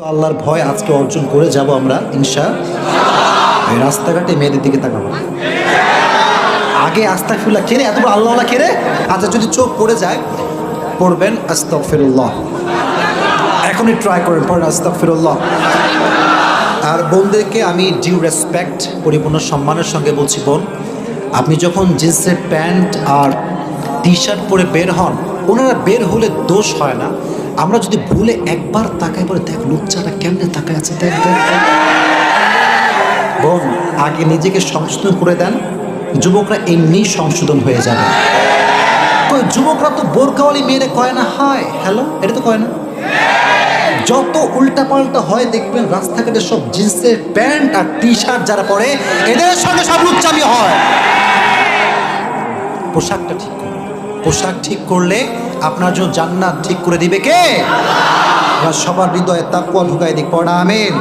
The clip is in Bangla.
তো আল্লাহর ভয় আজকে অর্জন করে যাব আমরা, ইনশা রাস্তাঘাটে মেয়েদের দিকে তাকাবো। আগে আস্তাফিল্লাহ কেড়ে এত বড় আল্লাহ কেড়ে আচ্ছা যদি চোখ পড়ে যায়, পড়বেন আস্তাফিরুল্লাহ এখনই ট্রাই করেন, পড়েন আস্তাফিরুল্লাহ আর বোনদেরকে আমি ডিউ রেসপেক্ট পরিপূর্ণ সম্মানের সঙ্গে বলছি, বোন, আপনি যখন জিন্সের প্যান্ট আর টি শার্ট পরে বের হন ওনারা বের হলে দোষ হয় না। আমরা যদি ভুলে একবার তাকাই পরে দেখ, লুচ্চাটা কেমনে তাকায় আছে, দেখ দেখ। বোন, আগে নিজেকে সংশোধন করে দেন। যুবকরা এমনি সংশোধন হয়ে যাবে। কই, যুবকরা তো বোরকাওয়ালি মেয়েরে কয় না, হায়, হ্যালো? এটা তো কয় না। যত উল্টাপাল্টা হয় দেখবেন রাস্তাঘাটে সব জিন্সের প্যান্ট আর টি শার্ট যারা পরে, এদের সঙ্গে সব লুচ্চামি হয়। পোশাকটা ঠিক করুন পোশাক ঠিক করলে আপনার জন্য জান্নাত ঠিক করে দিবে কে? সবার হৃদয়ে তাকুয়া ঢুকাই দিক, পড়া, আমিন।